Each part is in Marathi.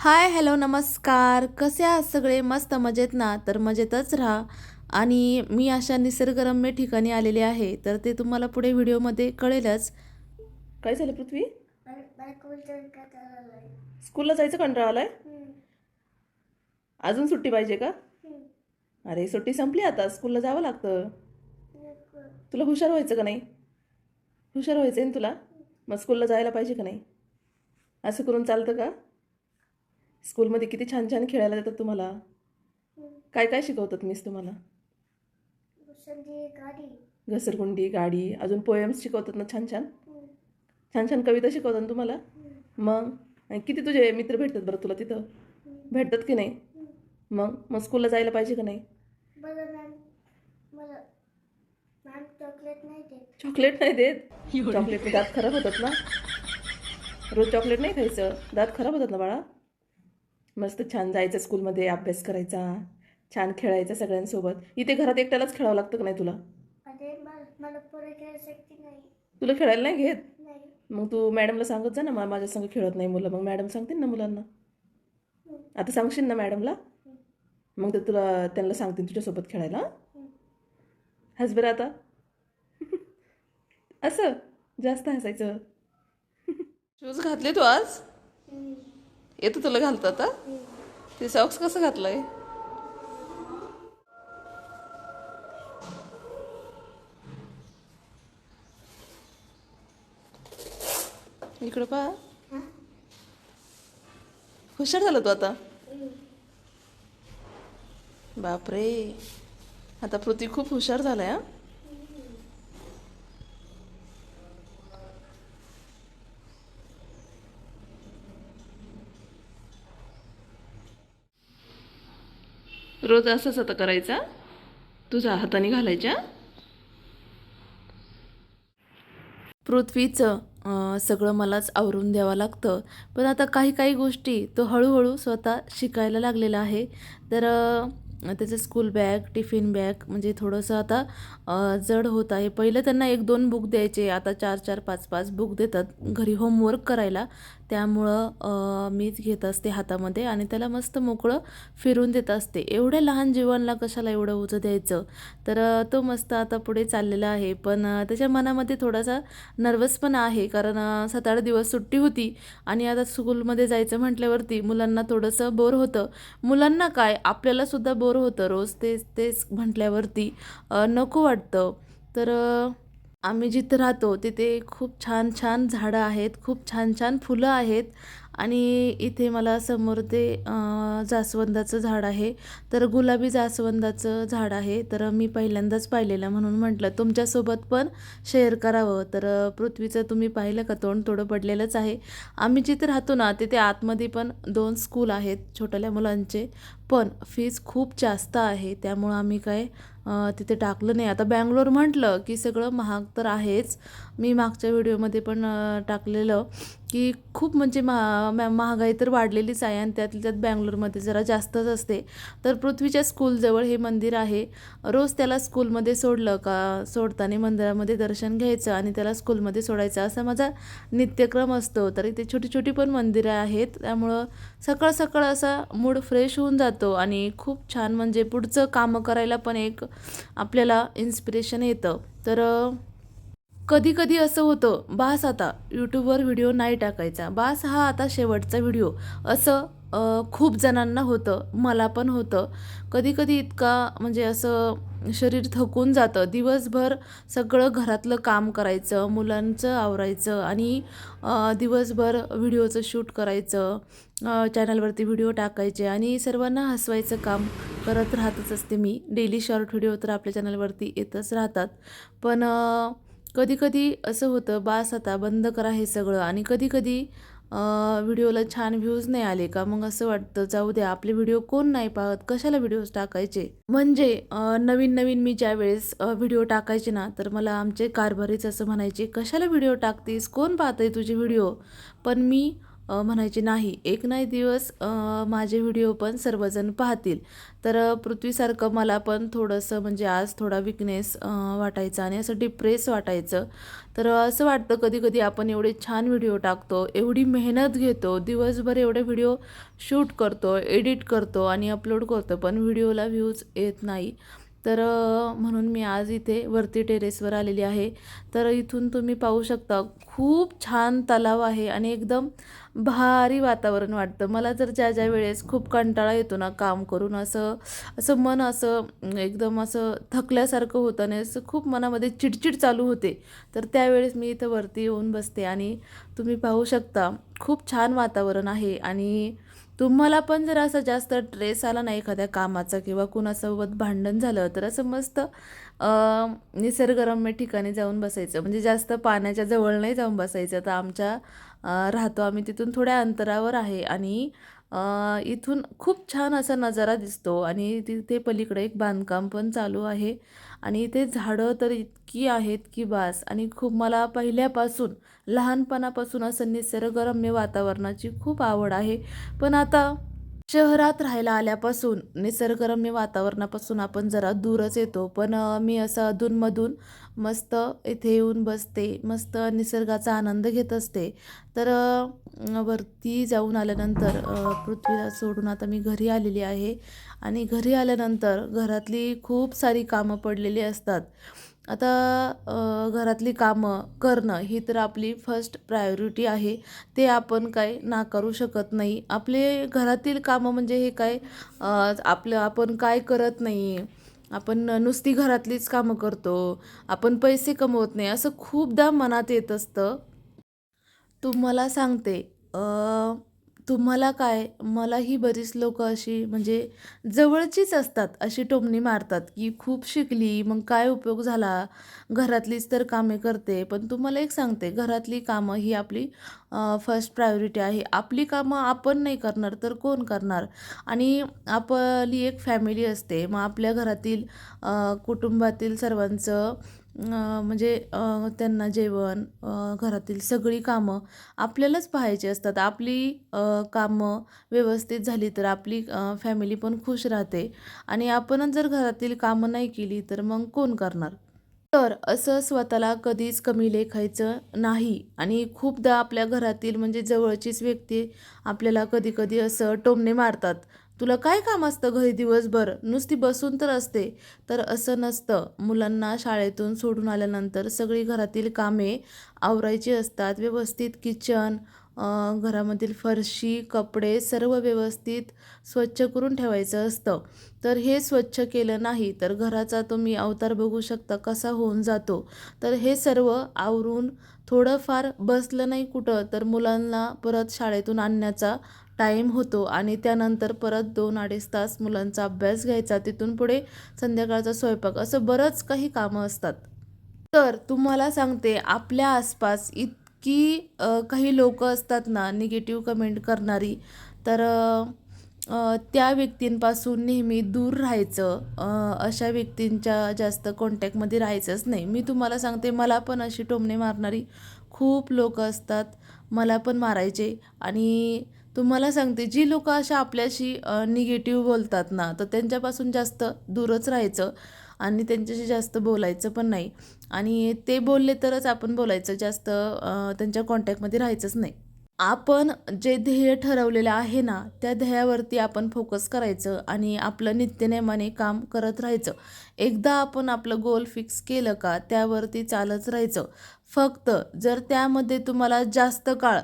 हाय हॅलो नमस्कार. कसे आहात सगळे? मस्त मजेत ना? तर मजेतच राहा. आणि मी अशा निसर्गरम्य ठिकाणी आलेले आहे. तर ते तुम्हाला पुढे व्हिडिओमध्ये कळेलच. काय झालं पृथ्वी? स्कूलला जायचं कंटाळा आलाय? अजून सुट्टी पाहिजे का? अरे सुट्टी संपली आता. स्कूलला जावं लागतं. तुला हुशार व्हायचं का नाही? हुशार व्हायचं आहे ना तुला? मग स्कूलला जायला पाहिजे का नाही? असं करून चालतं का? स्कूलमध्ये किती छान छान खेळायला देतात तुम्हाला? काय काय शिकवतात मिस तुम्हाला? गाडी. घसरगुंडी गाडी. अजून पोएम्स शिकवतात ना छान छान? छान छान कविता शिकवतात ना तुम्हाला? मग? आणि किती तुझे मित्र भेटतात बरं तुला तिथं? भेटतात की नाही? मग? मग स्कूलला जायला पाहिजे का नाही? चॉकलेट नाही देत. चॉकलेट नाही देत? चॉकलेटने दात खराब होतात ना? रोज चॉकलेट नाही खायचं? दात खराब होतात ना बाळा? मस्त छान जायचं स्कूलमध्ये अभ्यास करायचा छान खेळायचं सगळ्यांसोबत. इथे घरात एकट्यालाच खेळावं लागतं का नाही तुला? तुला खेळायला नाही घेत? मग तू मॅडमला सांगत जा ना मा- माझ्या संग खेळत नाही मुलं. मग मॅडम सांगतील ना मुलांना. आता सांगशील ना मॅडमला? मग ते तुला त्यांना सांगतील तुझ्यासोबत खेळायला हं? हस बरं आता असं? जास्त हसायचं? शूज घातले तू आज? येतो तुला घालतो आता? ते सॉक्स कसं घातलंय? इकडं पहा. हुशार झाला तू आता. बापरे. आता पृथ्वी खूप हुशार झालाय हा? रोज असंच आता करायचा. तुझ्या हाताने घालायच्या. पृथ्वीचं सगळं मलाच आवरून द्यावं लागतं. पण आता काही काही गोष्टी तो हळूहळू स्वतः शिकायला लागलेला आहे. तर त्याचं स्कूल बॅग टिफिन बॅग म्हणजे थोडंसं आता जड होत आहे. पहिलं त्यांना एक दोन बुक द्यायचे. आता चार चार पाच पाच बुक देतात. घरी होमवर्क करायला. त्यामुळं मीच घेत असते हातामध्ये आणि त्याला मस्त मोकळं फिरून देत असते. एवढ्या लहान जीवनला कशाला एवढं उजं द्यायचं? तर तो मस्त आता पुढे चाललेला आहे. पण त्याच्या मनामध्ये थोडासा नर्वस पण आहे. कारण सात आठ दिवस सुट्टी होती आणि आता स्कूलमध्ये जायचं म्हटल्यावरती मुलांना थोडंसं बोर होतं. मुलांना काय? आपल्यालासुद्धा बोर होतं रोज तेच तेच म्हटल्यावरती नको वाटतं. तर आम्ही जिथं राहतो तिथे खूप छान छान झाडं आहेत खूप छान छान फुलं आहेत. आणि इथे मला समोर ते जास्वंदाचं झाड आहे. तर गुलाबी जास्वंदाचं झाड आहे. तर मी पहिल्यांदाच पाहिलेलं म्हणून म्हटलं तुमच्यासोबत पण शेअर करावं. तर पृथ्वीचं तुम्ही पाहिलं का तोंड? थोडं पडलेलंच आहे. आम्ही जिथे राहतो ना तिथे आतमध्ये पण दोन स्कूल आहेत छोट्याल्या मुलांचे. पण फीज खूप जास्त आहे. त्यामुळं आम्ही काय तिथे टाकलं नाही. आता बँगलोर म्हटलं की सगळं महाग तर आहेच. मी मागच्या व्हिडिओमध्ये पण टाकलेलं की खूप म्हणजे महा मॅ- महागाई तर वाढलेलीच आहे आणि त्यातल्या त्यात बँगलोरमध्ये जरा जास्तच असते. तर पृथ्वीच्या स्कूलजवळ हे मंदिर आहे. रोज त्याला स्कूलमध्ये सोडलं का सोडताना मंदिरामध्ये दर्शन घ्यायचं आणि त्याला स्कूलमध्ये सोडायचं असा माझा नित्यक्रम असतो. तर इथे छोटी छोटी पण मंदिरं आहेत. त्यामुळं सकाळ सकाळ असा मूड फ्रेश होऊन जातो आणि खूप छान म्हणजे पुढचं कामं करायला पण एक आपल्याला इन्स्पिरेशन येतं. तर कधी कधी असं होतं बास आता यूट्यूबवर व्हिडिओ नाही टाकायचा. बास हा आता शेवटचा व्हिडिओ. असं खूप जणांना होतं मला पण होतं. कधी कधी इतका म्हणजे असं शरीर थकून जातं. दिवसभर सगळं घरातलं काम करायचं मुलांचं आवरायचं आणि दिवसभर व्हिडिओचं शूट करायचं चॅनलवरती व्हिडिओ टाकायचे आणि सर्वांना हसवायचं काम करत राहतच असते मी. डेली शॉर्ट व्हिडिओ तर आपल्या चॅनलवरती येतच राहतात. पण कधीकधी असं होतं बास आता बंद करा हे सगळं आणि कधीकधी व्हिडिओला छान व्ह्यूज नाही आले का? मग असं वाटतं जाऊ द्या आपले व्हिडिओ कोण नाही पाहत? कशाला व्हिडिओज टाकायचे? म्हणजे नवीन नवीन मी ज्या वेळेस व्हिडिओ टाकायचे ना तर मला आमचे कारभारीच असं म्हणायचे कशाला व्हिडिओ टाकतेस? कोण पाहतंय तुझे व्हिडिओ? पण मी म्हणायचे नाही. एक नाही दिवस माझे व्हिडिओ पण सर्वजण पाहतील. तर पृथ्वीसारखं मला पण थोडंसं म्हणजे आज थोडा विकनेस वाटायचा आणि असं डिप्रेस वाटायचं. तर असं वाटतं कधी कधी आपण एवढे छान व्हिडिओ टाकतो एवढी मेहनत घेतो दिवसभर एवढे व्हिडिओ शूट करतो एडिट करतो आणि अपलोड करतो पण व्हिडिओला व्ह्यूज येत नाही. तर म्हणून मी आज इथे वरती टेरेसवर आलेली आहे. तर इथून तुम्ही पाहू शकता खूप छान तलाव आहे आणि एकदम भारी वातावरण वाटतं. मला जर ज्या ज्या वेळेस खूप कंटाळा येतो ना काम करून असं असं मन असं एकदम असं थकल्यासारखं होतं आणि असं खूप मनामध्ये चिडचिड चालू होते तर त्यावेळेस मी इथं वरती येऊन बसते आणि तुम्ही पाहू शकता खूप छान वातावरण आहे आणि तुम्हाला पण जर असं जास्त ट्रेस आला नाही एखाद्या कामाचा किंवा कुणासोबत भांडण झालं तर असं मस्त निसर्गरम्य ठिकाणी जाऊन बसायचं. म्हणजे जास्त पाण्याच्या जवळ नाही जाऊन बसायचं. तर आमच्या राहतो आम्ही तिथून थोड्या अंतरावर आहे. आणि इथून खूप छान असा नजारा दिसतो आणि तिथे पलीकडे एक बांधकाम पण चालू आहे. आणि इथे झाडं तर इतकी आहेत की बास. आणि खूप मला पहिल्यापासून लहानपणापासून असं निसर्गरम्य वातावरणाची खूप आवड आहे. पण आता शहरात राहायला आल्यापासून निसर्गरम्य वातावरणापासून आपण जरा दूरच येतो. पण मी असं अधूनमधून मस्त इथे येऊन बसते मस्त निसर्गाचा आनंद घेत असते. तर वरती जाऊन आल्यानंतर पृथ्वीला सोडून आता मी घरी आलेली आहे. आणि घरी आल्यानंतर घरातली खूप सारी कामं पडलेली असतात. आता घरातली कामं करणं ही तर आपली फर्स्ट प्रायोरिटी आहे. ते आपण काय नाकारू शकत नाही. आपले घरातील कामं म्हणजे हे काय आपलं आपण काय करत नाही. आपण नुसती घरातलीच कामं करतो. आपण पैसे कमवत नाही. असं खूपदा मनात येत असतं. तुम्हाला सांगते तुम्हाला काय? मलाही बरीच लोकं अशी म्हणजे जवळचीच असतात अशी टोमणी मारतात की खूप शिकली मग काय उपयोग झाला? घरातलीच तर कामे करते पण तुम्हाला एक सांगते घरातली कामं ही आपली फर्स्ट प्रायोरिटी आहे. आपली कामं आपण नाही करणार तर कोण करणार? आणि आपली एक फॅमिली असते मग आपल्या घरातील कुटुंबातील सर्वांचं म्हणजे त्यांना जेवण घरातील सगळी कामं आपल्यालाच पाहायची असतात. आपली कामं व्यवस्थित झाली तर आपली फॅमिली पण खुश राहते. आणि आपणच जर घरातील कामं नाही केली तर मग कोण करणार? तर असं स्वतःला कधीच कमी लेखायचं नाही. आणि खूपदा आपल्या घरातील म्हणजे जवळचीच व्यक्ती आपल्याला कधी कधी असं टोमणे मारतात. तुला काय काम असतं घरी दिवसभर? नुसती बसून तर असते. तर असं नसतं. मुलांना शाळेतून सोडून आल्यानंतर सगळी घरातील कामे आवरायची असतात. व्यवस्थित किचन घरामधील फरशी कपडे सर्व व्यवस्थित स्वच्छ करून ठेवायचं असतं. तर हे स्वच्छ केलं नाही तर घराचा तुम्ही अवतार बघू शकता कसा होऊन जातो. तर हे सर्व आवरून थोडंफार बसलं नाही कुठं तर मुलांना परत शाळेतून आणण्याचा टाईम होतो आणि त्यानंतर परत दोन अडीच तास मुलांचा अभ्यास घ्यायचा तिथून पुढे संध्याकाळचा स्वयंपाक असं बरंच काही कामं असतात. तर तुम्हाला सांगते आपल्या आसपास इतकी काही लोक असतात ना निगेटिव्ह कमेंट करणारी तर त्या व्यक्तींपासून नेहमी दूर राहायचं अशा व्यक्तींच्या जास्त कॉन्टॅक्टमध्ये राहायचंच नाही. मी तुम्हाला सांगते मला पण अशी टोमणे मारणारी खूप लोक असतात मला पण मारायचे आणि तुम्हाला सांगते जी लोक अशा आपल्याशी निगेटिव्ह बोलतात ना तर त्यांच्यापासून जास्त दूरच राहायचं आणि त्यांच्याशी जास्त बोलायचं पण नाही. आणि ते बोलले तरच आपण बोलायचं जास्त त्यांच्या कॉन्टॅक्टमध्ये राहायचंच नाही. आपण जे ध्येय ठरवलेलं आहे ना त्या ध्येयावरती आपण फोकस करायचं आणि आपलं नित्यनेमाने काम करत राहायचं. एकदा आपण आपलं गोल फिक्स केलं का त्यावरती चालत राहायचं. फक्त जर त्यामध्ये तुम्हाला जास्त काळ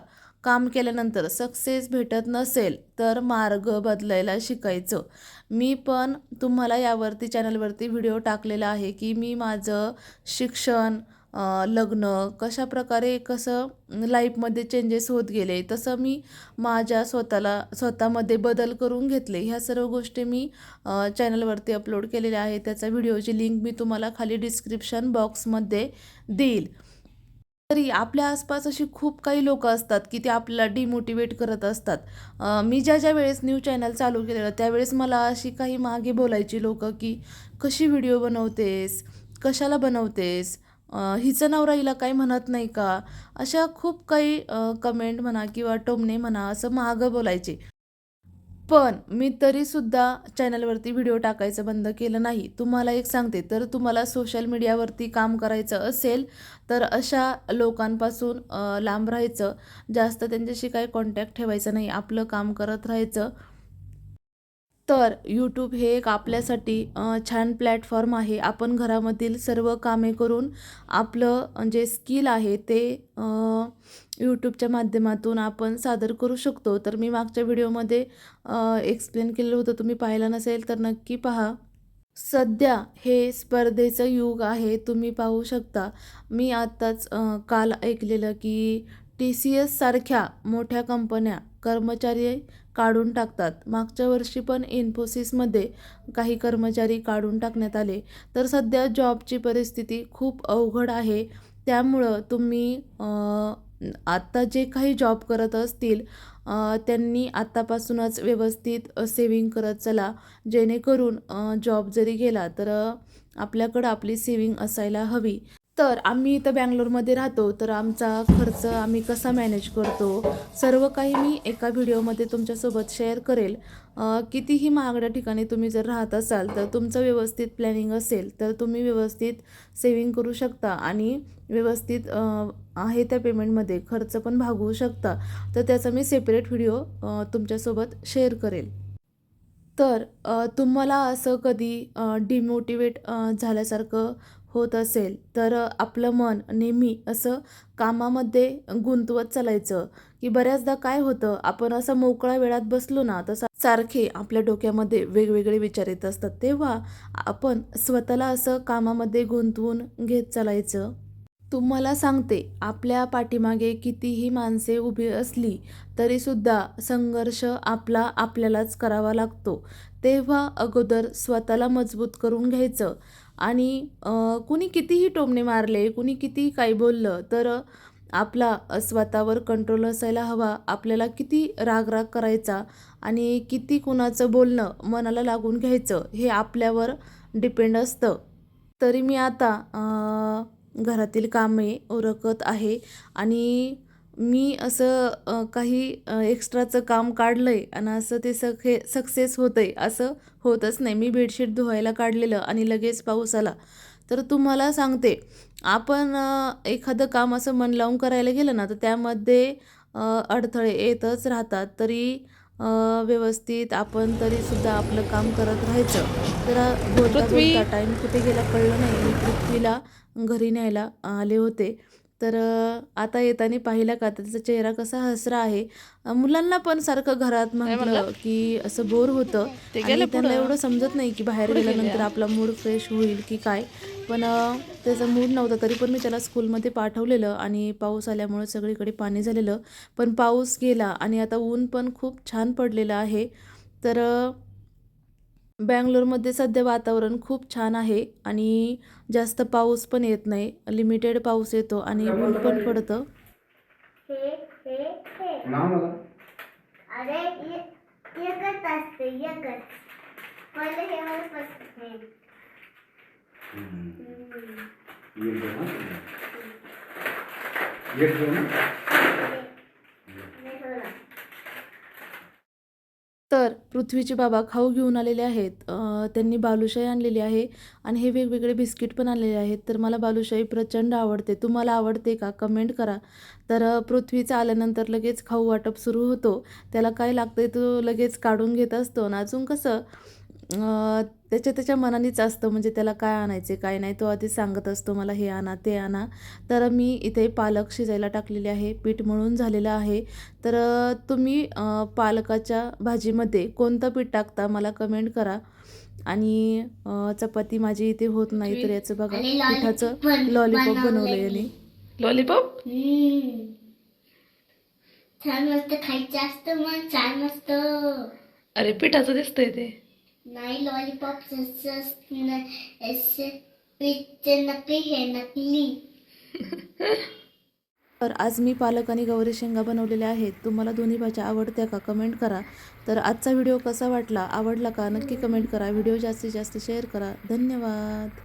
काम केल्यानंतर सक्सेस भेटत नसेल तर मार्ग बदलायला शिकायचं. मी पण तुम्हाला यावरती चॅनलवरती व्हिडिओ टाकलेला आहे की मी माझं शिक्षण लग्न लग्न कशाप्रकारे कसं लाईफमध्ये चेंजेस होत गेले तसं मी माझ्या स्वतःला स्वतःमध्ये बदल करून घेतले. ह्या सर्व गोष्टी मी चॅनलवरती अपलोड केलेल्या आहे त्याचा व्हिडिओची लिंक मी तुम्हाला खाली डिस्क्रिप्शन बॉक्समध्ये देईल. तरी आपल्या आसपास अशी खूप काही लोक असतात की ते आपल्याला डिमोटिवेट करत असतात. मी ज्या ज्या वेळेस न्यूज चॅनल चालू केलेलं त्यावेळेस मला अशी काही मागे बोलायची लोक की कशी व्हिडिओ बनवतेस? कशाला बनवतेस? हिचं नवरा हिला काही म्हणत नाही का? अशा खूप काही कमेंट म्हणा किंवा टोमणे म्हणा असं मागं बोलायचे. पण मी तरीसुद्धा चॅनलवरती व्हिडिओ टाकायचं बंद केलं नाही. तुम्हाला एक सांगते तर तुम्हाला सोशल मीडियावरती काम करायचं असेल तर अशा लोकांपासून लांब राहायचं. जास्त त्यांच्याशी काही कॉन्टॅक्ट ठेवायचं नाही. आपलं काम करत राहायचं. तर यूट्यूब हे एक आपल्यासाठी छान प्लॅटफॉर्म आहे. आपण घरामधील सर्व कामे करून आपलं जे स्किल आहे ते यूट्यूबच्या माध्यमातून आपण सादर करू शकतो. तर मी मागच्या व्हिडिओमध्ये एक्सप्लेन केलेलं होतं. तुम्ही पाहिलं नसेल तर नक्की पहा. सध्या हे स्पर्धेचं युग आहे. तुम्ही पाहू शकता. मी आत्ताच काल ऐकलेलं की टी सी एस सारख्या मोठ्या कंपन्या कर्मचारी काढून टाकतात. मागच्या वर्षी पण इन्फोसिसमध्ये काही कर्मचारी काढून टाकण्यात आले. तर सध्या जॉबची परिस्थिती खूप अवघड आहे. त्यामुळं तुम्ही आत्ता जे काही जॉब करत असतील त्यांनी आत्तापासूनच व्यवस्थित सेविंग करत चला. जेणेकरून जॉब जरी गेला तर आपल्याकडं आपली सेविंग असायला हवी. तर आम्ही इथं बँगलोरमध्ये राहतो तर आमचा खर्च आम्ही कसा मॅनेज करतो सर्व काही मी एका व्हिडिओमध्ये तुमच्यासोबत शेअर करेल. कितीही महागड्या ठिकाणी तुम्ही जर राहत असाल तर तुमचं व्यवस्थित प्लॅनिंग असेल तर तुम्ही व्यवस्थित सेविंग करू शकता आणि व्यवस्थित आहे त्या पेमेंटमध्ये खर्च पण भागवू शकता. तर त्याचा मी सेपरेट व्हिडिओ तुमच्यासोबत शेअर करेल. तर तुम्हाला असं कधी डिमोटिवेट झाल्यासारखं होत असेल तर आपलं मन नेहमी असं कामामध्ये गुंतवत चालायचं. की बऱ्याचदा काय होतं आपण असं मोकळ्या वेळात बसलो ना तर सारखे आपल्या डोक्यामध्ये वेगवेगळे विचार येत असतात. तेव्हा आपण स्वतःला असं कामामध्ये गुंतवून घेत चालायचं. तुम्हाला सांगते आपल्या पाठीमागे कितीही माणसे उभी असली तरीसुद्धा संघर्ष आपला आपल्यालाच करावा लागतो. तेव्हा अगोदर स्वतःला मजबूत करून घ्यायचं. आणि कुणी कितीही टोमणे मारले कुणी कितीही काही बोललं तर आपला स्वतःवर कंट्रोल असायला हवा. आपल्याला किती राग राग करायचा आणि किती कुणाचं बोलणं मनाला लागून घ्यायचं हे आपल्यावर डिपेंड असतं. तरी मी आता घरातील कामे उरकत आहे आणि मी असं काही एक्स्ट्राचं काम काढलं आहे आणि असं ते सखे सक्सेस होतं आहे असं होतच नाही. मी बेडशीट धुवायला काढलेलं आणि लगेच पाऊस आला. तर तुम्हाला सांगते आपण एखादं काम असं मन लावून करायला गेलं ना तर त्यामध्ये अडथळे येतच राहतात. तरी व्यवस्थित आपण तरीसुद्धा आपलं काम करत राहायचं. तर बोलता. बोलता टाईम कुठे गेला कळलं नाही. मी पृथ्वीला घरी न्यायला आले होते. तर आता येताना पाहिला का त्याचा चेहरा कसा हसरा आहे मुलांना पण सारखं घरात म्हटलं म्हणला? की असं बोर होतं आणि त्यांना. एवढं समजत नाही की बाहेर गेल्यानंतर गेले. आपला मूड फ्रेश होईल की काय पण त्याचा मूड नव्हता तरी पण मी त्याला स्कूलमध्ये पाठवलेलं आणि पाऊस आल्यामुळे सगळीकडे पाणी झालेलं पण पाऊस गेला आणि आता ऊन पण खूप छान पडलेलं आहे तर बँगलोरमध्ये सध्या वातावरण खूप छान आहे आणि जास्त पाऊस पण येत नाही. लिमिटेड पाऊस येतो आणि ऊन पण पडतं हे हे हे नाव नका अरे ये- एकच असते एकच पहिले हे वर बसते हे. हम्म. एक दोन हा? एक दोन हा? हे ठेवलं. तर पृथ्वीचे बाबा खाऊ घेऊन आलेले आहेत. त्यांनी बालुशाही आणलेली आहे आणि हे वेगवेगळे बिस्किट पण आणलेले आहेत. तर मला बालुशाही प्रचंड आवडते. तुम्हाला आवडते का? कमेंट करा. तर पृथ्वीचा आल्यानंतर लगेच खाऊ वाटप सुरू होतो. त्याला काय लागतं तो लगेच काढून घेत असतो. आणि अजून कसं त्याच्या त्याच्या मनानेच असतं म्हणजे त्याला काय आणायचे काय नाही तो आधी सांगत असतो मला हे आणा ते आणा. तर मी इथे पालक शिजायला टाकलेले आहे पीठ मळून झालेलं आहे. तर तुम्ही पालकाच्या भाजीमध्ये कोणतं पीठ टाकता मला कमेंट करा. आणि चपाती माझी इथे होत नाही तर याचं बघा पिठाचं लॉलीपॉप बनवलं. याने. लॉलीपॉप. छान मस्त खायचं असतं मग छान मस्त. अरे पिठाचं दिसतंय ते. नाही लॉलीपॉप पिच्चे नकली हे नकली तर आज मी पालक आणि गौरी शेंगा बनवलेल्या आहेत. तुम्हाला दोन्ही भाज्या आवडत्या का कमेंट करा. तर आजचा व्हिडिओ कसा वाटला? आवडला का? नक्की कमेंट करा. व्हिडिओ जास्तीत जास्त शेअर करा. धन्यवाद.